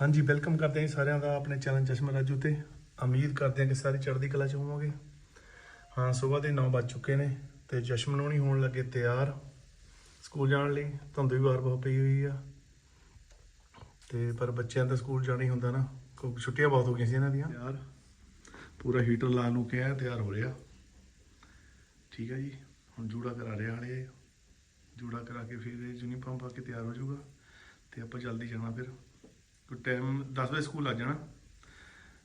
ਹਾਂਜੀ ਵੈਲਕਮ ਕਰਦੇ ਹਾਂ ਜੀ ਸਾਰਿਆਂ ਦਾ ਆਪਣੇ ਚੈਨਲ ਚਸ਼ਮਾ ਰਾਜੂ ਤੇ ਉਮੀਦ ਕਰਦੇ ਹਾਂ ਕਿ ਸਾਰੇ ਚੜ੍ਹਦੀ ਕਲਾ ਚ ਹੋਵੋਗੇ। ਹਾਂ, ਸਵੇਰ ਦੇ 9 ਵੱਜ ਚੁੱਕੇ ਨੇ ਤੇ ਜਸ਼ਨ ਨੂੰ ਨਹੀਂ ਹੋਣ ਲੱਗੇ ਤਿਆਰ। ਸਕੂਲ ਜਾਣ ਲਈ ਧੁੰਦ ਵੀ ਵਾਰ ਬਹੁਤ ਪਈ ਹੋਈ ਆ। ਤੇ ਪਰ ਬੱਚਿਆਂ ਦਾ ਸਕੂਲ ਜਾਣਾ ਹੀ ਹੁੰਦਾ ਨਾ। ਕਿਉਂਕਿ ਛੁੱਟੀਆਂ ਬਹੁਤ ਹੋ ਗਈਆਂ ਸੀ ਇਹਨਾਂ ਦੀਆਂ। ਯਾਰ ਪੂਰਾ ਹੀਟਰ ਲਾ ਨੂੰ ਕਿਹਾ, ਤਿਆਰ ਹੋ ਰਿਹਾ। ਠੀਕ ਹੈ ਜੀ। ਹੁਣ ਜੂੜਾ ਕਰਾ ਰਿਹਾ ਹਾਲੇ। ਜੂੜਾ ਕਰਾ ਕੇ ਫਿਰ ਯੂਨੀਫਾਰਮ ਪਾ ਕੇ ਤਿਆਰ ਹੋ ਜਾਊਗਾ। ਤੇ ਆਪਾਂ ਜਲਦੀ ਜਾਣਾ ਫਿਰ। ਕੋਈ ਟਾਈਮ 10 ਵਜੇ ਸਕੂਲ ਲੱਗ ਜਾਣਾ।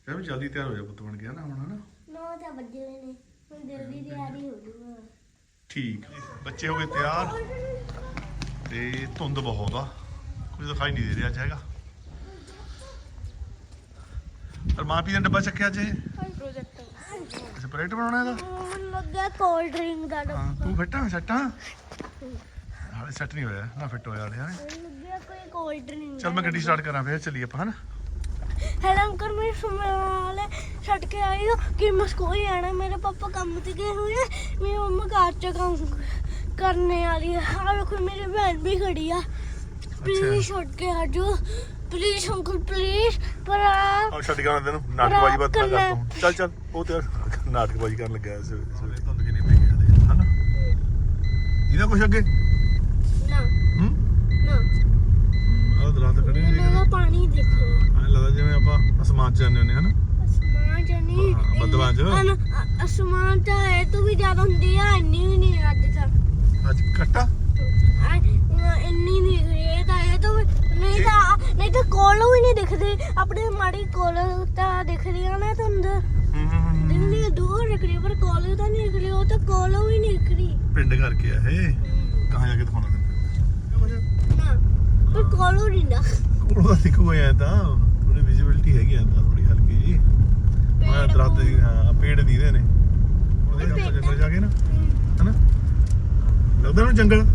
ਯਾਰ ਵੀ ਜਲਦੀ ਤਿਆਰ ਹੋ ਜਾ ਪੁੱਤ ਬਣ ਗਿਆ ਨਾ ਹੁਣ ਹਨਾ? ਨੌ ਤਾਂ ਵੱਜੇ ਹੋਏ ਨੇ। ਹੁਣ ਜਲਦੀ ਤਿਆਰੀ ਹੋ। ਜੂਗਾ। ਠੀਕ ਬੱਚੇ ਹੋ ਗਏ ਤਿਆਰ। ਤੇ ਧੁੰਦ ਬਹੁਤ ਆ। ਕੁਝ ਦਿਖਾਈ ਨਹੀਂ ਦੇ ਰਿਹਾ ਅੱਜ ਹੈਗਾ। ਪਰ ਮਾਂ ਪੀ ਦਾ ਡੱਬਾ ਚੱਕਿਆ ਅੱਜ ਇਹ? ਪ੍ਰੋਜੈਕਟ ਅੱਛਾ ਪ੍ਰੋਜੈਕਟ ਬਣਾਉਣਾ ਇਹਦਾ ਮੈਨੂੰ ਲੱਗਾ ਕੋਲਡ ਡਰਿੰਕ ਦਾ ਹਾਂ ਤੂੰ ਫਿੱਟਾ ਸੱਟਾਂ ਹਾਲੇ ਸੈੱਟ ਨਹੀਂ ਹੋਇਆ। ਨਾ ਫਿੱਟ ਹੋਇਆ ਹਾਲੇ ਹੈਂ। ਮੈਨੂੰ ਲੱਗਾ ਕੋਈ ਕੋਲਡ ਡਰਿੰਕ ਚੱਲ ਮੈਂ ਗੱਡੀ ਸਟਾਰਟ ਕਰਾਂ ਫਿਰ ਚੱਲੀਏ ਆਪਾਂ ਹਨਾ? ਹੈਲੋ ਅੰਕਲ ਮੈਂ ਸੁਮਿਆਲੇ ਛੱਡ ਕੇ ਆਈ ਹਾਂ ਕਿ ਮੈਂ ਸਕੂਲ ਜਾਣਾ ਮੇਰੇ ਪਾਪਾ ਕੰਮ ਤੇ ਗਏ ਹੋਏ ਆ। ਮੇਰੀ ਮੰਮਾ ਘਰ ਚ ਕੰਮ ਕਰਨੇ ਵਾਲੀ ਹੈ ਆ ਵੇਖੋ ਮੇਰੀ ਭੈਣ ਵੀ ਖੜੀ ਆ। ਪਲੀਜ਼ ਛੱਡ ਕੇ ਆ ਜਾਓ। ਪਲੀਜ਼ ਅੰਕਲ ਪਲੀਜ਼ ਪਰ ਆ ਆ ਛੱਡ ਗਿਆ ਤੈਨੂੰ ਨਾਟਕਬਾਜੀ ਬਾਤ ਨਾ। ਕਰ ਤੂੰ ਚੱਲ ਚੱਲ ਉਹ ਤੇ ਨਾਟਕਬਾਜੀ ਕਰਨ ਲੱਗਾ ਇਸ ਵੇਲੇ ਧੁੰਦ ਕਿੰਨੀ ਪਈ ਹੈ ਹਨਾ? ਇਹਦਾ ਕੁਛ ਅੱਗੇ? ਨਾ ਆਹ ਦਰਾਂ ਤੇ ਖੜੇ ਇਹਨਾਂ ਦਾ ਪਾਣੀ ਦੇਖੋ। ਐਂ ਲੱਗਦਾ ਜਿਵੇਂ ਆਪਾਂ ਅਸਮਾਨ 'ਚ ਜਾਂਦੇ ਹੁੰਦੇ ਹਨਾ ਅਸਮਾਨ ਜਨੀ ਹਾਂ, ਬੱਦਲਾਂ 'ਚ। ਅਸਮਾਨ ਤਾਂ ਇਹ ਤੋਂ ਵੀ ਜ਼ਿਆਦਾ ਹੁੰਦੀ ਆ ਇੰਨੀ ਵੀ ਨਹੀਂ ਅੱਜ ਤੱਕ। ਅੱਜ ਕੱਟਾ ਆ, ਇੰਨੀ ਨਹੀਂ ਇਹ ਤਾਂ ਇਹ ਤੋਂ ਵੀ ਨਹੀਂ ਤਾਂ ਨਹੀਂ ਤਾਂ ਕੋਲੋਂ ਵੀ ਨਹੀਂ ਦਿਖਦੇ। ਆਪਣੇ ਮਾੜੀ ਕੋਲੋਂ ਤਾਂ ਨਾ ਤੁੰਦ ਹੂੰ ਹੂੰ, ਹੂੰ ਦਿਖਦੀ ਦੂਰ ਦਿਖਦੀ ਪਰ ਕੋਲੋਂ ਤਾਂ ਨਹੀਂ ਦਿਖਦੀ ਉਹ ਤਾਂ ਕੋਲੋਂ ਵੀ ਨਹੀਂ ਦਿਖਦੀ ਪਿੰਡ ਕਰਕੇ ਆ ਇਹ। ਕਹਾਂ ਜਾ ਕੇ ਦਿਖਾਉਣਾ ਤੈਨੂੰ ਪਰ ਕੋਲੋਂ ਨਹੀਂ ਨਾ। ਕੋਲ ਦਾ ਦਿਖੂਗਾ ਐ ਤਾਂ ਥੋੜੀ ਵਿਜ਼ਿਬਿਲਟੀ ਹੈਗੀ ਆ ਤਾਂ ਥੋੜੀ ਹਲਕੀ ਜੀ ਮੈਂ ਦਰਖਤ ਦੀ ਹਾਂ ਪੇੜ ਦੀਦੇ ਨੇ। ਉਹਦੇ ਪੇੜ ਜੰਗਲ ਜਾ ਕੇ ਨਾ। ਹਨਾ? ਲੱਗਦਾ ਨਾ ਜੰਗਲ।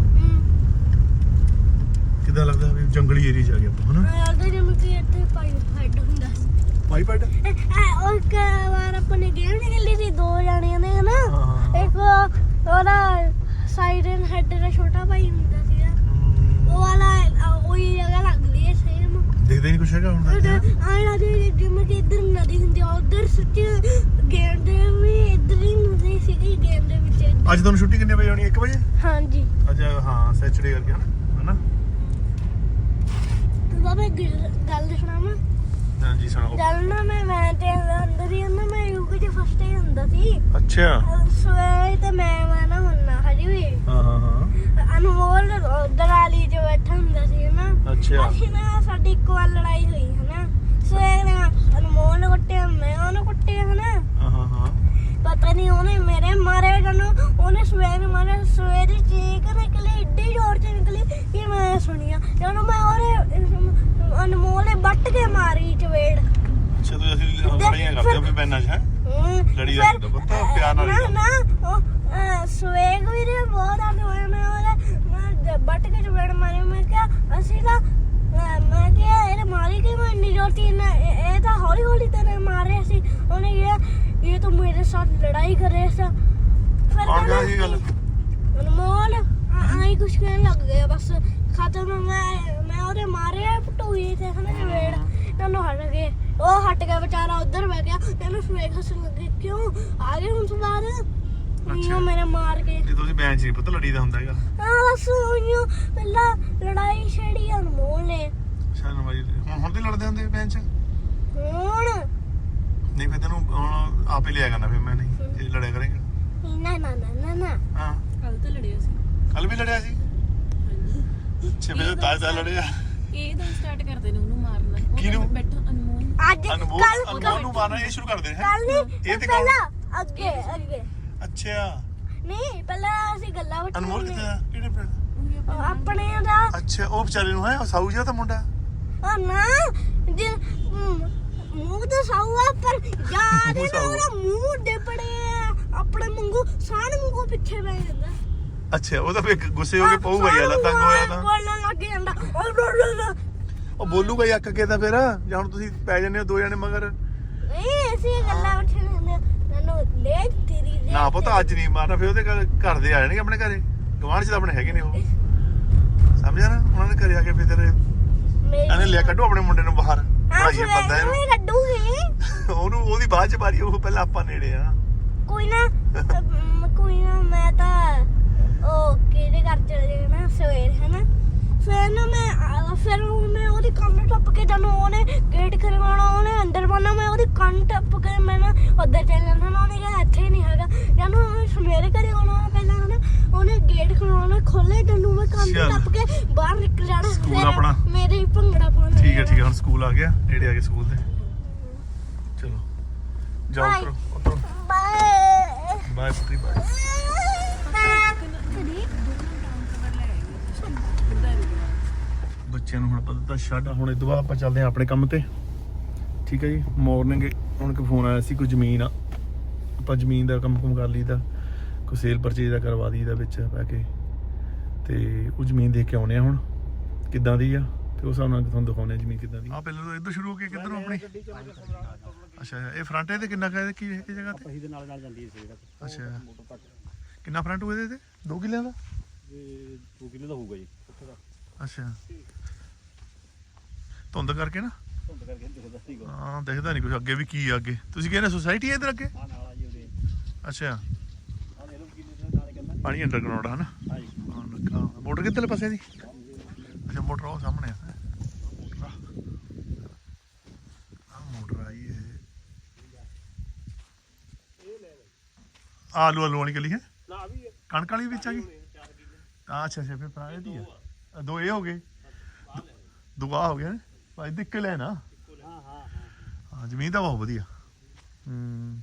ਕਿਦਾਂ ਲੱਗਦਾ ਵੀ ਜੰਗਲੀ ਏਰੀਆ ਜਾ ਕੇ ਆਪਾਂ ਹਨਾ? ਲੱਗਦਾ ਜਿਵੇਂ ਕਿ ਇੱਥੇ ਪਾਈ ਹੈਡ ਹੁੰਦਾ ਇਹ- ਇਹ ਉਹ ਇੱਕ ਵਾਰ ਆਪਾਂ ਨੇ ਗੇਮ ਨਹੀਂ ਖੇਲੀ ਸੀ ਦੋ ਜਾਣਿਆਂ ਨੇ ਹਨਾ। ਇੱਕ ਉਹਦਾ ਸਾਈਡਨ ਹੈਡ ਦਾ ਛੋਟਾ ਭਾਈ ਹੁੰਦਾ ਉਹ ਵਾਲਾ ਉਹੀ ਜਗ੍ਹਾ ਲੱਗਦੀ ਹੈ ਸੇਮ ਦੇਖਦੇ ਨਹੀਂ ਕੁਛ ਹੈਗਾ ਹੁਣ ਤੱਕ ਹੈਂ? ਆਇਆ ਦੇ ਜਿਵੇਂ ਕਿ ਇੱਧਰ ਨਦੀ ਹੁੰਦੀ ਆ ਉਧਰ ਸੱਚ ਗੇਮ ਦੇ ਵੀ ਇੱਧਰ ਹੀ ਨਦੀ ਸੀਗੀ ਗੇਮ ਦੇ ਵਿੱਚ ਅੱਜ ਤੁਹਾਨੂੰ ਛੁੱਟੀ ਕਿੰਨੇ ਵਜੇ ਆਉਣੀ 1 ਵਜੇ? ਹਾਂਜੀ। ਅੱਜ ਹਾਂ ਸੈਚਰਡੇ ਕਰਕੇ ਹਨਾ? ਹਨਾ? ਬਾਬਾ ਇੱਕ ਗੱਲ ਦੱਸਣਾ ਮੈਂ ਹਾਂਜੀ ਸੁਣਾਓ। ਜਦ ਨਾ ਮੈਂ ਮੈਂ ਤੇ ਅੰਦਰ ਹੀ ਨਾ ਮੈਂ ਯੂਕੇ ਚ ਫਸਟ ਹੀ ਹੁੰਦਾ ਸੀ। ਅੱਛਾ। ਸਵੇਰੇ ਤੇ ਮੈਂ ਮੈਂ ਨਾ ਹੁੰਨਾ ਹਜੀ ਵੀ। ਹਾਂ ਹਾਂ ਹਾਂ। ਅਨਮੋਲ ਦਲਾਲੀ ਚ ਬੈਠਾ ਹੁੰਦਾ ਸੀ ਨਾ ਅੱਛਾ। ਅਸੀਂ ਨਾ ਸਾਡੀ ਇੱਕ ਵਾਰ ਲੜਾਈ ਹੋਈ ਹਨਾ ਸਵੇਰੇ ਅਨਮੋਲ ਨੇ ਕੁੱਟਿਆ ਮੈਂ ਉਹਨੂੰ ਕੁੱਟਿਆ ਹਨਾ ਹਾਂ ਹਾਂ ਹਾਂ। ਪਤਾ ਨਹੀਂ ਉਹਨੇ ਮੇਰੇ ਮਾਰੇ ਜਾਨੂੰ ਉਹਨੇ ਸਵੇਰੇ ਮਾਰੇ ਸਵੇਰੇ ਚੀਕ ਨਿਕਲੀ ਏਡੀ ਜ਼ੋਰ ਚ ਨਿਕਲੀ ਕਿ ਮੈਂ ਸੁਣੀਆ। ਜਦੋਂ ਮੈਂ ਵੱਟ ਕੇ ਮਾਰੀ ਚਵੇੜ ਅੱਛਾ ਤੁਸੀਂ ਅਸੀਂ ਲੜਾਈਆਂ ਕਰਦੇ ਵੀ ਬੈਨਾਂ 'ਚ ਹੈ ਲੜੀ ਫਿਰ- ਦਾ ਪੁੱਤ, ਪਿਆਰ ਨਾਲ ਨਾ। ਨਾ ਉਹ, ਸਵੇਗ ਵੀ ਨੇ ਬਹੁਤ ਆਨੇ ਹੋਏ ਮੈਂ ਉਹਦੇ ਵੱਟ ਕੇ ਚਵੇੜ ਮਾਰੀ ਮੈਂ ਕਿਹਾ ਅਸੀਂ ਤਾਂ ਮੈਂ ਕਿਹਾ ਇਹ ਮਾਰੀ ਕਿ ਮੈਂ ਇੰਨੀ ਜ਼ੋਰ ਨਾ ਇਹ ਇਹ ਤਾਂ ਹੌਲੀ ਹੌਲੀ ਤੇਰੇ ਮਾਰੇ ਸੀ। ਉਹਨੇ ਕਿਹਾ ਇਹ ਤਾਂ ਮੇਰੇ ਸਾਥ ਲੜਾਈ ਕਰ ਰਿਹਾ ਸੀ। ਫਿਰ ਕੌਣ ਸੀ ਗੱਲ? ਅਨਮੋਲ ਆਈ ਕੁਛ ਕਹਿਣ ਲੱਗ ਗਿਆ ਬਸ ਖਤਮ ਮੈਂ ਮੈਂ ਉਹਦੇ ਮਾਰੇ ਪਟੂਈ ਤੇ ਹਨਾ ਜਵੇੜ ਤੈਨੂੰ ਹਟ ਗਏ। ਉਹ ਹਟ ਗਿਆ ਵਿਚਾਰਾ ਉਧਰ ਬਹਿ ਗਿਆ। ਤੈਨੂੰ ਸਵੇਗ ਹੱਸਣ ਲੱਗੇ ਕਿਉਂ? ਆ ਗਏ ਹੁਣ ਸਵਾਰ? ਅੱਛਾ। ਅੱਛਾ ਮੇਰੇ ਮਾਰ ਕੇ। ਜੇ ਤੁਸੀਂ ਬੈਂਚ ਨਹੀਂ ਪਤਾ ਲੜੀ ਦਾ ਹੁੰਦਾ ਹੈਗਾ। ਹਾਂ ਬਸ ਉਹਨੂੰ ਪਹਿਲਾਂ ਲੜਾਈ ਛੇੜੀ ਅਨਮੋਲ ਨੇ। ਸਾਨੂੰ ਵਾਜੀ ਹੁਣ ਹੁਣ ਤੇ ਲੜਦੇ ਹੁੰਦੇ ਬੈਂਚ ਹੁਣ? ਨਹੀਂ ਫਿਰ ਤੈਨੂੰ ਹੁਣ ਆਪੇ ਲਿਆ ਕਰਨਾ ਫਿਰ ਮੈਂ ਨਹੀਂ ਜੇ ਲੜਿਆ ਕਰੇਗਾ। ਨਾ ਨਾ ਨਾ ਨਾ ਨਾ। ਹਾਂ। ਕੱਲ ਤਾਂ ਲੜਿਆ ਸੀ। ਕੱਲ ਵੀ ਲੜਿਆ ਸੀ? ਅੱਛਾ ਫਿਰ ਤਾਂ ਤਾਂ ਲੜਿਆ। ਇਹ ਤਾਂ ਸਟਾਰਟ ਕਰਦੇ ਨੇ ਉਹਨੂੰ ਉਹ ਕਿਹਨੂੰ? ਬੈਠਾ ਅਨਮੋਲ। ਅੱਜ ਅਨਮੋਲ ਕੱਲ ਅਨਮੋਲ ਨੂੰ ਮਾਰਨਾ ਇਹ ਸ਼ੁਰੂ ਕਰਦੇ ਹੈ? ਕੱਲ ਇਹ ਨਹੀਂ ਤੇ ਕੌਣ? ਪਹਿਲਾਂ ਅੱਗੇ ਅੱਗੇ। ਅੱਛਾ। ਨਹੀਂ ਪਹਿਲਾਂ ਅਸੀਂ ਗੱਲਾਂ ਬੱਟੀਆਂ ਅਨਮੋਲ ਕਿੱਥੇ ਆ? ਕਿਹੜੇ ਪਿੰਡ? ਉਹੀ ਆਪਾਂ ਉਹ ਆਪਣੇ ਦਾ। ਅੱਛਾ ਉਹ ਵਿਚਾਰੇ ਨੂੰ ਹੈ? ਉਹ ਸਾਊ ਜਿਹਾ ਤਾਂ ਮੁੰਡਾ? ਆ ਨਾ ਜੇ ਮੂੰਹ ਤਾਂ ਸਾਊਆ ਪਰ ਯਾਦ ਮੂੰਹ ਨਾ ਸਾਊ। ਉਹਦਾ ਮੂੰਹ ਡਿਪੜੇ ਆ। ਆਪਣੇ ਮੰਗੂ ਸਾਨ ਮੰਗੂ ਪਿੱਛੇ ਬੈ ਜਾਂਦਾ। ਅੱਛਾ ਉਹ ਤਾਂ ਫਿਰ ਗੁੱਸੇ ਹੋ ਕੇ ਪਊਗਾ ਯਾਰ ਤੰਗ ਹੋਇਆ ਤਾਂ। ਬੋਲਣ ਲੱਗ ਜਾਂਦਾ। ਉਹ ਰੋ ਰੋ ਰੋ। ਉਹ ਬੋਲੂਗਾ ਹੀ ਅੱਕ ਕੇ ਤਾਂ ਫਿਰ ਜਾਂ ਹੁਣ ਤੁਸੀਂ ਪੈ ਜਾਂਦੇ ਹੋ ਦੋ ਜਣੇ ਮਗਰ। ਨਹੀਂ ਅਸੀਂ ਗੱਲਾਂ ਬੱਠੇ ਨੇ ਮੈਨੂੰ ਲੈ ਤੇਰੀ ਲੈ ਨਾ ਪਤਾ ਅੱਜ ਨਹੀਂ ਮਾਰਨਾ ਫਿਰ ਉਹਦੇ ਘਰ ਘਰ ਦੇ ਆ ਜਾਣਗੇ ਆਪਣੇ ਘਰੇ। ਗਵਾਂਢ ਚ ਤਾਂ ਆਪਣੇ ਹੈਗੇ ਨੇ ਉਹ। ਸਮਝਿਆ ਨਾ? ਉਹਨਾਂ ਨੇ ਘਰੇ ਆ ਕੇ ਫਿਰ ਤੇਰੇ ਇਹਨੇ ਲਿਆ ਕੱਢੋ ਆਪਣੇ ਮੁੰਡੇ ਨੂੰ ਬਾਹਰ। ਨੂੰ ਇਹਨੂੰ। ਹੀ। ਕੱਢੂਗੀ ਉਹਨੂੰ ਉਹਦੀ ਬਾਅਦ ਚ ਮਾਰੀ ਉਹ ਪਹਿਲਾਂ ਆਪਾਂ ਨੇੜੇ ਆ। ਕੋਈ ਨਾ ਕੋਈ ਨਾ ਮੈਂ ਤਾਂ ਉਹ ਕਿਹਦੇ ਘਰ ਚਲੇ ਜਾਣਾ ਸਵੇਰ ਹੈਨਾ ਫਿਰ ਨਾ ਮੈਂ ਆ- ਫਿਰ ਉਹ ਮੈਂ ਉਹਦੀ ਕੰਨ ਟੱਪ ਕੇ ਜਦੋਂ ਉਹਨੇ ਗੇਟ ਖੜਕਾਉਣਾ ਉਹਨੇ ਅੰਦਰ ਪਾਣਾ ਮੈਂ ਉਹਦੀ ਕੰਨ ਟੱਪ ਕੇ ਮੈਂ ਨਾ ਉੱਧਰ ਚੱਲ ਜਾਣਾ ਨਾ ਉਹਨੇ ਕਿਹਾ ਇੱਥੇ ਨਹੀਂ ਹੈਗਾ। ਜਦੋਂ ਉਹਨੇ ਸਵੇਰੇ ਘਰੇ ਆਉਣਾ ਪਹਿਲਾਂ ਹਨਾ ਉਹਨੇ ਗੇਟ ਖੜਕਾਉਣਾ ਖੋਲੇ ਤੈਨੂੰ ਮੈਂ ਕੰਨ ਚੱਲ। ਟੱਪ ਕੇ ਬਾਹਰ ਨਿਕਲ ਜਾਣਾ। ਸਕੂਲ ਫਿਰ ਆਪਣਾ। ਮੇਰੇ ਹੀ ਭੰਗੜਾ ਪਾਉਣਾ ਠੀਕ ਹੈ ਠੀਕ ਹੈ ਹੁਣ ਸਕੂਲ ਆ ਗਿਆ ਨੇੜੇ ਆ ਗਏ ਸਕੂਲ ਦੇ। ਚਲੋ ਜਾਓ Bye. ਉਤਰੋ ਉਤਰੋ ਬਾਏ ਬਾਏ ਪੁੱਤਰੀ ਬਾਏ ਬੱਚਿਆਂ ਨੂੰ ਹੁਣ ਪਤਾ ਤਾਂ ਛੱਡ। ਹੁਣ ਇਹ ਤੋਂ ਬਾਅਦ ਆਪਾਂ ਚੱਲਦੇ ਹਾਂ ਆਪਣੇ ਕੰਮ ਤੇ। ਠੀਕ ਹੈ ਜੀ? ਮਾਰਨਿੰਗ ਹੁਣ ਕੋ ਫੋਨ ਆਇਆ ਸੀ ਕੋਈ ਜ਼ਮੀਨ ਆ। ਆਪਾਂ ਜ਼ਮੀਨ ਦਾ ਕੰਮ ਕੁਮ ਕਰ ਲਈਦਾ। ਕੋਈ ਸੇਲ ਪਰਚੇਜ ਦਾ ਕਰਵਾ ਦਈਦਾ ਵਿੱਚ ਬਹਿ ਕੇ। ਤੇ ਉਹ ਜ਼ਮੀਨ ਦੇਖ ਕੇ ਆਉਣੇ ਆ ਹੁਣ। ਕਿੱਦਾਂ ਦੀ ਆ? ਤੇ ਉਸ ਹਿਸਾਬ ਨਾਲ ਤੁਹਾਨੂੰ ਦਿਖਾਉਣੇ ਆ ਜ਼ਮੀਨ ਕਿੱਦਾਂ ਦੀ। ਆ ਪਹਿਲਾਂ ਤਾਂ ਇੱਧਰ ਸ਼ੁਰੂ ਹੋ ਕੇ ਕਿੱਧਰੋਂ ਆਪਣੀ? ਅੱਛਾ ਇਹ ਫਰੰਟ ਇਹਦੇ ਕਿੰਨਾ ਕੁ ਹੈ? ਕੀ ਹੈ ਜਗ੍ਹਾ ਤੇ? ਪਹੀ ਦੇ ਨਾਲ ਨਾਲ ਜਾਂਦੀ ਹੈ ਸਵੇਰ ਅੱਛਾ। ਕਿੰਨਾ ਫਰੰਟ ਹੋਏ ਇਹਦੇ ਤੇ? 2 ਕਿੱਲਿਆਂ ਦਾ? ਤੇ 2 ਕਿਲੋ ਦਾ ਹੋਊਗਾ ਜੀ। ਅੱਛਾ। ਧੁੰਦ ਕਰਕੇ ਨਾ? ਧੁੰਦ ਕਰਕੇ ਦਿਖਦਾ ਹਾਂ ਨਹੀਂ ਕੁਝ ਅੱਗੇ ਵੀ ਕੀ ਆ ਅੱਗੇ? ਤੁਸੀਂ ਕਹਿੰਦੇ ਸੁਸਾਇਟੀ ਹੈ ਇਧਰ ਅੱਗੇ? ਆ ਨਾਲ ਆ ਜੀ ਉਹਦੇ ਅੱਛਾ। ਆ ਦੇ ਲੋ ਕਿੰਨੇ ਦੇ ਨਾਲ ਕਹਿੰਦਾ ਪਾਣੀ ਅੰਡਰਗਰਾਉਂਡ ਹੈ ਨਾ ਹਾਂ ਜੀ ਮੋਟਰ ਕਿੱਧਰਲੇ ਪਾਸੇ ਦੀ? ਅੱਛਾ ਮੋਟਰ ਉਹ ਸਾਹਮਣੇ ਆ। ਆਲੂ ਆਲੂ ਵਾਲੀ ਗਲੀ ਹੈ? ਨਾ ਵੀ ਕਣਕ ਵਾਲੀ ਵਿੱਚ ਆ ਗਈ ਅੱਛਾ ਅੱਛਾ ਫਿਰ ਇਹਦੀ ਆ। ਦੋ ਇਹ ਹੋ ਗਏ। ਦੋ- ਦੋ ਆ ਹੋ ਗਏ ਭਾਈ ਦਿੱਕੇ ਲੈ ਨਾ? ਹਾਂ। ਹਾਂ ਹਾਂ ਹਾਂ। ਜ਼ਮੀਨ ਤਾਂ ਬਹੁਤ ਵਧੀਆ। ਹੂੰ।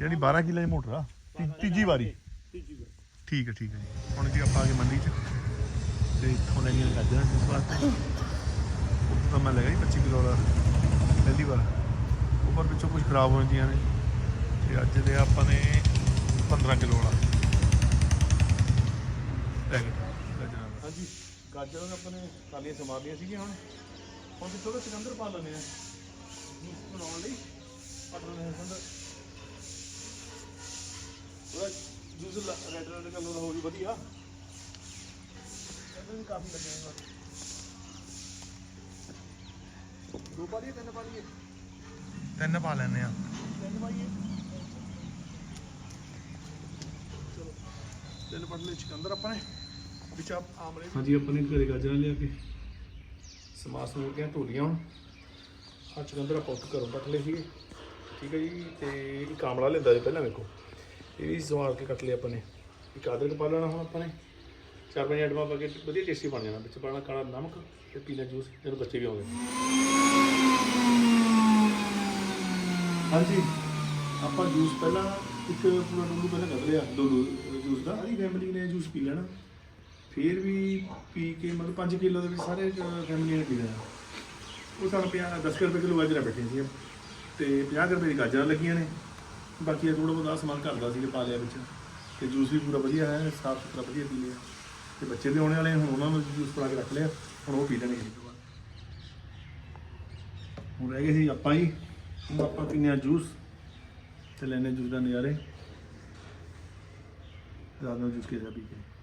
ਯਾਨੀ 12 ਕਿੱਲੇ ਦੀ ਮੋਟਰ ਆ ਤੀ- ਤੀਜੀ ਵਾਰੀ। ਤੀਜੀ ਵਾਰ। ਠੀਕ ਹੈ ਠੀਕ ਹੈ ਜੀ। ਹੁਣ ਜੀ ਆਪਾਂ ਆ ਗਏ ਮੰਡੀ 'ਚ। ਤੇ ਇੱਥੋਂ ਲੈਣੀਆਂ ਗਾਜਰਾਂ ਇਸ ਵਾਸਤੇ ਉਹ ਤਾਂ ਮੈਂ ਲੈ ਗਿਆ 25 ਕਿਲੋ ਦਾ ਪਹਿਲੀ ਵਾਰ। ਉੱਪਰ ਵਿੱਚੋਂ ਕੁਝ ਖਰਾਬ ਹੋ ਜਾਂਦੀਆਂ ਨੇ। ਤੇ ਅੱਜ ਦੇ ਆਪਾਂ ਨੇ 15 ਕਿਲੋ ਵਾਲਾ। ਪੈਕਟ ਗਾਜਰਾਂ ਆਪਾਂ ਨੇ ਕਾਲੀਆਂ ਸਮਾਰ ਲਈਆਂ ਸੀਗੀਆਂ ਹੁਣ। ਹੁਣ ਤੇ ਥੋੜਾ ਸਿਕੰਦਰ ਪਾ ਲੈਂਦੇ ਆ ਜੂਸ ਬਣਾਉਣ ਲਈ। ਪਟਰ ਨੇ ਸਿਕੰਦਰ। ਥੋੜਾ ਜੂਸ ਰੈਡ ਰੈਡ ਕਲਰ ਦਾ ਹੋ ਜੂ ਵਧੀਆ। ਇਹਦੇ ਵੀ ਕਾਫੀ ਲੱਗੇ ਨੇ। ਦੋ ਪਾ ਲਈਏ ਤਿੰਨ ਪਾ ਲਈਏ ਤਿੰਨ ਪਾ ਲੈਣੇ ਆ ਤਿੰਨ ਪਾਈਏ ਚਲੋ। ਤਿੰਨ ਪੜ ਲੈ ਚਿਕੰਦਰ ਆਪਾਂ ਨੇ ਵਿੱਚ ਆ ਆਮਲੇ ਹਾਂਜੀ ਆਪਾਂ ਨੇ ਘਰੇ ਗਾਜਰਾਂ ਲਿਆ ਕੇ। ਸਮਾਸ ਸਮੂਰ ਕੇ ਧੋਲੀਆਂ ਹੁਣ। ਆ ਚਿਕੰਦਰ ਆਪਾਂ ਉੱਥੇ ਘਰੋਂ ਕੱਟ ਲਏ ਸੀਗੇ। ਠੀਕ ਹੈ ਜੀ ਤੇ ਇੱਕ ਆਮਲਾ ਲੈਂਦਾ ਜੀ ਪਹਿਲਾਂ ਵੇਖੋ ਇਹ ਵੀ ਸਵਾਰ ਕੇ ਕੱਟ ਲਿਆ ਆਪਾਂ ਨੇ। ਇੱਕ ਅਦਰਕ ਪਾ ਲੈਣਾ ਹੁਣ ਆਪਾਂ ਨੇ। ਚਾਰ ਪੰਜ ਆਈਟਮਾਂ ਪਾ ਕੇ ਵਧੀਆ ਟੇਸਟੀ ਬਣ ਜਾਣਾ। ਵਿੱਚ ਪਾਣਾ ਕਾਲਾ ਨਮਕ ਤੇ ਪੀਲਾ ਜੂਸ ਜਦੋਂ ਬੱਚੇ ਵੀ ਆਉਂਦੇ। ਹਾਂਜੀ ਆਪਾਂ ਜੂਸ ਪਹਿਲਾਂ ਇੱਕ ਪੂਰਾ ਡੋਲੂ ਪਹਿਲਾਂ ਕੱਢ ਲਿਆ। ਡੋਲੂ ਜੂਸ ਦਾ। ਸਾਰੀ ਫੈਮਿਲੀ ਨੇ ਜੂਸ ਪੀ ਲੈਣਾ। ਫਿਰ ਵੀ ਪੀ ਕੇ ਮਤਲਬ 5 ਕਿਲੋ ਦੇ ਵਿੱਚ ਸਾਰੇ ਫੈਮਿਲੀ ਨੇ ਪੀ ਲੈਣਾ ਉਹ ਸਾਨੂੰ 50 10 ਰੁਪਏ ਕਿਲੋ ਗਾਜਰਾਂ ਬੈਠੀਆਂ ਸੀ ਤੇ 50 ਰੁਪਏ ਦੀ ਗਾਜਰਾਂ ਲੱਗੀਆਂ ਨੇ। ਬਾਕੀ ਥੋੜਾ ਬਹੁਤਾ ਸਮਾਨ ਘਰ ਦਾ ਸੀ ਤੇ ਪਾ ਲਿਆ ਵਿੱਚ। ਤੇ ਜੂਸ ਵੀ ਪੂਰਾ ਵਧੀਆ ਹੈ, ਸਾਫ਼ ਸੁਥਰਾ ਵਧੀਆ ਪੀ ਲਿਆ। ਤੇ ਬੱਚੇ ਵੀ ਆਉਣੇ ਵਾਲੇ ਹੁਣ ਉਹਨਾਂ ਨੂੰ ਜੂਸ ਬਣਾ ਕੇ ਰੱਖ ਲਿਆ। ਹੁਣ ਉਹ ਪੀ ਲੈਣਗੇ। ਹੁਣ ਰਹਿ ਗਏ ਸੀ ਆਪਾਂ ਹੀ। ਹੁਣ ਆਪਾਂ ਪੀਨੇ ਆ ਜੂਸ ਤੇ ਲੈਨੇ ਜੂਸ ਦਾ ਨਜ਼ਾਰੇ। ਜ਼ਿਆਦਾ ਜੂਸ ਕੇ ਜਾ ਪੀ ਕੇ।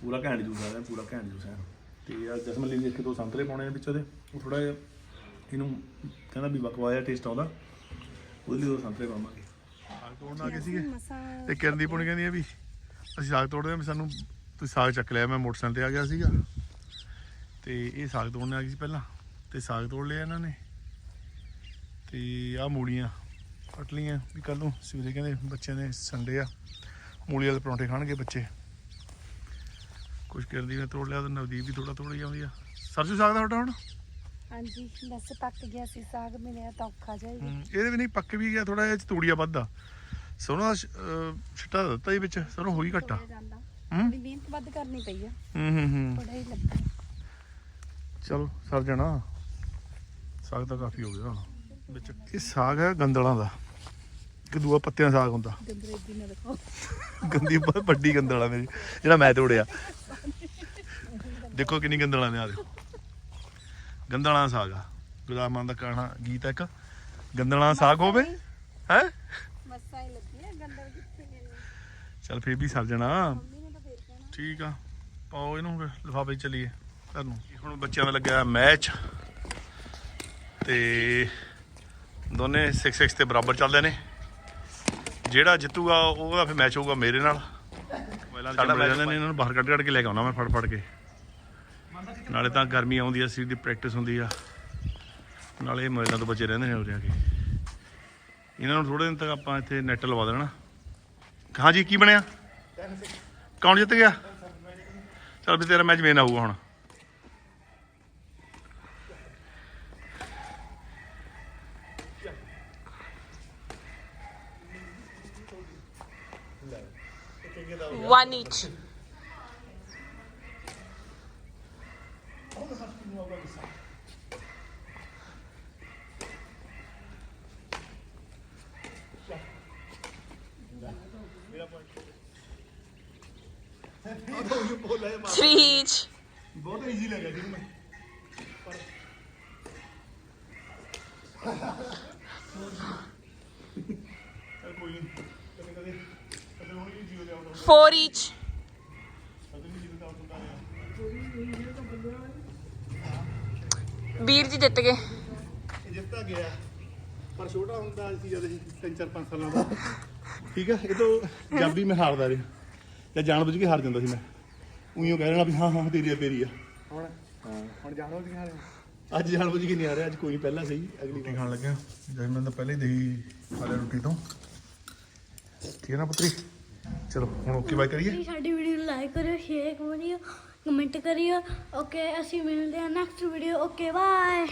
ਪੂਰਾ ਘੈਂਟ ਜੂਸ ਆ ਰਿਹਾ ਪੂਰਾ ਘੈਂਟ ਜੂਸ ਹੈ ਤੇ ਆ ਜਸਮਨ ਲਈ ਇੱਕ ਦੋ ਸੰਤਰੇ ਪਾਉਣੇ ਆ ਵਿੱਚ ਉਹਦੇ ਉਹ ਥੋੜਾ ਜਿਹਾ ਇਹਨੂੰ ਕਹਿੰਦਾ ਵੀ ਬਕਵਾਇਆ ਟੇਸਟ ਆਉਂਦਾ। ਉਹਦੇ ਲਈ ਦੋ ਸੰਤਰੇ ਪਾਵਾਂਗੇ। ਸਾਗ ਤੋੜਨ ਆ ਗਏ ਸੀਗੇ। ਤੇ ਕਿਰਨਦੀਪ ਹੁਣ ਕਹਿੰਦੀ ਆ ਵੀ ਅਸੀਂ ਸਾਗ ਤੋੜਦੇ ਆ ਵੀ ਸਾਨੂੰ ਤੁਸੀਂ ਸਾਗ ਚੱਕ ਲਿਆ ਮੈਂ ਮੋਟਰਸਾਈਕਲ ਤੇ ਆ ਗਿਆ ਸੀਗਾ। ਤੇ ਇਹ ਸਾਗ ਤੋੜਨ ਆ ਗਈ ਸੀ ਪਹਿਲਾਂ। ਤੇ ਸਾਗ ਤੋੜ ਲਿਆ ਇਹਨਾਂ ਨੇ। ਤੇ ਆਹ ਮੂਲੀਆਂ ਕੱਟ ਲਈਆਂ ਵੀ ਕੱਲ ਨੂੰ ਸਵੇਰੇ ਕਹਿੰਦੇ ਬੱਚਿਆਂ ਦੇ ਸੰਡੇ ਆ। ਮੂਲੀ ਵਾਲੇ ਪਰੌਂਠੇ ਖਾਣਗੇ ਬੱਚੇ। ਕੁਛ ਕਰਦੀ ਨੇ ਤੋੜ ਲਿਆ ਤੇ ਨਵਦੀਪ ਵੀ ਥੋੜਾ ਤੋੜੀ ਜਾਂਦੀ ਆ। ਸਰਜੂ ਸਾਗ ਦਾ ਤੁਹਾਡਾ ਹੁਣ? ਹਾਂਜੀ ਬਸ ਪੱਕ ਗਿਆ ਸੀ ਸਾਗ ਮੇਰੇ ਤਾਂ ਔਖਾ ਹਮ, ਇਹਦੇ ਵੀ ਨਹੀਂ ਪੱਕ ਵੀ ਗਿਆ ਥੋੜਾ ਜਿਹਾ ਇਹ 'ਚ ਤੂੜੀਆ ਵੱਧਾ ਸਰੋਂ ਦਾ ਸ਼- ਅਹ ਛਿੱਟਾ ਦਿੱਤਾ ਹੀ ਵਿੱਚ ਸਰੋਂ ਹੋਈ ਘੱਟਾ ਜਾਂਦਾ। ਹੂੰ? ਥੋੜੀ ਮਿਹਨਤ ਵੱਧ ਕਰਨੀ ਪਈ ਆ। ਹੂੰ ਹੂੰ ਹੂੰ। ਥੋੜਾ ਹੀ ਲੱਗਾ। ਚਲੋ ਸਰ ਜਾਣਾ। ਸਾਗ ਤਾਂ ਕਾਫੀ ਹੋ ਗਿਆ। ਵਿੱਚ ਇਹ ਸਾਗ ਹੈ ਗੰਦਲਾਂ ਦਾ। ਇੱਕ ਦੂਆ ਪੱਤਿਆਂ ਦਾ ਸਾਗ ਹੁੰਦਾ। ਨਾ ਦਿਖਾਓ। ਗੰਦੀ ਬਹੁਤ ਵੱਡੀ ਗੰਦਲਾ ਮੇਰੀ ਜਿਹੜਾ ਮੈਂ ਤੋੜਿਆ। ਦੇਖੋ ਕਿੰਨੀ ਗੰਦਲਾਂ ਨੇ ਆ ਦੇਖੋ। ਗੰਦਲਾਂ ਦਾ ਸਾਗ ਆ। ਗੁਲਾਮ ਮਾਨ ਦਾ ਗਾਣਾ ਗੀਤ ਹੈ ਇੱਕ। ਗੰਦਲਾਂ ਸਾਗ ਹੋਵੇ ਹੈ? ਮੱਸਾਂ ਹੀ ਲੱਗੀ ਆ ਗੰਦਰ ਕਿੱਥੇ ਚੱਲ ਫੇਰ ਵੀ ਸਰ ਜਾਣਾ। ਮੰਮੀ ਨੇ ਤਾਂ ਫੇਰ ਕਹਿਣਾ। ਠੀਕ ਆ। ਪਾਓ ਇਹਨੂੰ ਲਿਫਾਫੇ 'ਚ ਚੱਲੀਏ ਘਰ ਨੂੰ। ਹੁਣ ਬੱਚਿਆਂ ਦਾ ਲੱਗਿਆ ਮੈਚ। ਤੇ ਦੋਨੇ 6-6 ਤੇ ਬਰਾਬਰ ਚੱਲਦੇ ਨੇ। ਜਿਹੜਾ ਜਿੱਤੂਗਾ ਉਹਦਾ ਫਿਰ ਮੈਚ ਹੋਊਗਾ ਮੇਰੇ ਨਾਲ। ਸਾਡਾ ਮੈਚ ਨੇ ਇਹਨਾਂ ਨੂੰ ਬਾਹਰ ਕੱਢ ਕੱਢ ਕੇ ਲੈ ਕੇ ਆਉਣਾ ਮੈਂ ਫੜ ਫੜ ਕੇ। ਨਾਲੇ ਤਾਂ ਗਰਮੀ ਆਉਂਦੀ ਆ ਸੀ ਦੀ ਪ੍ਰੈਕਟਿਸ ਹੁੰਦੀ ਆ। ਨਾਲੇ ਇਹ ਮੋਬਾਈਲਾਂ ਤੋਂ ਬਚੇ ਰਹਿੰਦੇ ਨੇ ਉਰੇ ਆ ਕੇ। ਇਹਨਾਂ ਨੂੰ ਥੋੜੇ ਦਿਨ ਤੱਕ ਆਪਾਂ ਇੱਥੇ ਨੈਟ ਲਵਾ ਦੇਣਾ। ਹਾਂਜੀ ਕੀ ਬਣਿਆ? ਕੌਣ ਜਿੱਤ ਗਿਆ? ਚਲ ਵੀ ਤੇਰਾ ਮੈਚ ਮੇਨ ਆਊਗਾ ਹੁਣ। One each. Three each. ਬਹੁਤ ਈਜ਼ੀ ਲੱਗਿਆ ਜੀ ਮੈਂ ਚੱਲ ਕੋਈ ਨਹੀਂ ਕਦੇ ਕਦੇ ਕਦੇ ਹੁਣ ਵੀ ਜੀਓ ਲਿਆਉਂਦਾ Four each. ਕਦੇ ਵੀ ਜੀਓ ਲਿਆਉਂਦਾ ਰਿਹਾ ਵੀਰ ਜੀ ਜਿੱਤ ਗਏ। ਜਿੱਤਾ ਗਿਆ। ਪਰ ਛੋਟਾ ਹੁੰਦਾ ਸੀ ਜਦ ਅਸੀਂ 3-4 5 ਸਾਲਾਂ ਦਾ ਠੀਕ ਹੈ ਇਹ ਤੋਂ ਜਦ ਵੀ ਮੈਂ ਹਾਰਦਾ ਰਿਹਾ। ਜਾਂ ਜਾਣ ਬੁੱਝ ਕੇ ਹਾਰ ਜਾਂਦਾ ਸੀ ਮੈਂ। ਉਈਓ ਕਹਿ ਰਹਿਣਾ ਵੀ ਹਾਂ ਹਾਂ ਤੇਰੀ ਆ ਤੇਰੀ ਆ। ਹੁਣ? ਹੁਣ ਜਾਣੋ ਕੀ ਹਾਲ ਅੱਜ ਜਾਣ ਬੁੱਝ ਕੇ ਨਹੀਂ ਆ ਰਿਹਾ ਅੱਜ ਕੋਈ ਪਹਿਲਾਂ ਸਹੀ ਅਗਲੀ ਰੋਟੀ ਖਾਣ ਲੱਗਿਆ? ਜਦ ਮੈਂ ਤਾਂ ਪਹਿਲੇ ਹੀ ਦੇਈ ਲਿਆ ਰੋਟੀ ਤੋਂ। ਠੀਕ ਹੈ ਨਾ ਪੁੱਤਰੀ? ਚਲੋ ਹੁਣ ਓਕੇ ਬਾਈ ਕਰੀਏ। ਸਾਡੀ ਵੀਡੀਓ ਨੂੰ ਲਾਈਕ ਕਰਿਓ ਸ਼ੇਅਰ ਕਰਿਓ। ਕਮੈਂਟ ਕਰਿਓ। ਓਕੇ ਅਸੀਂ ਮਿਲਦੇ ਹਾਂ ਨੈਕਸਟ ਵੀਡੀਓ ਓਕੇ ਬਾਏ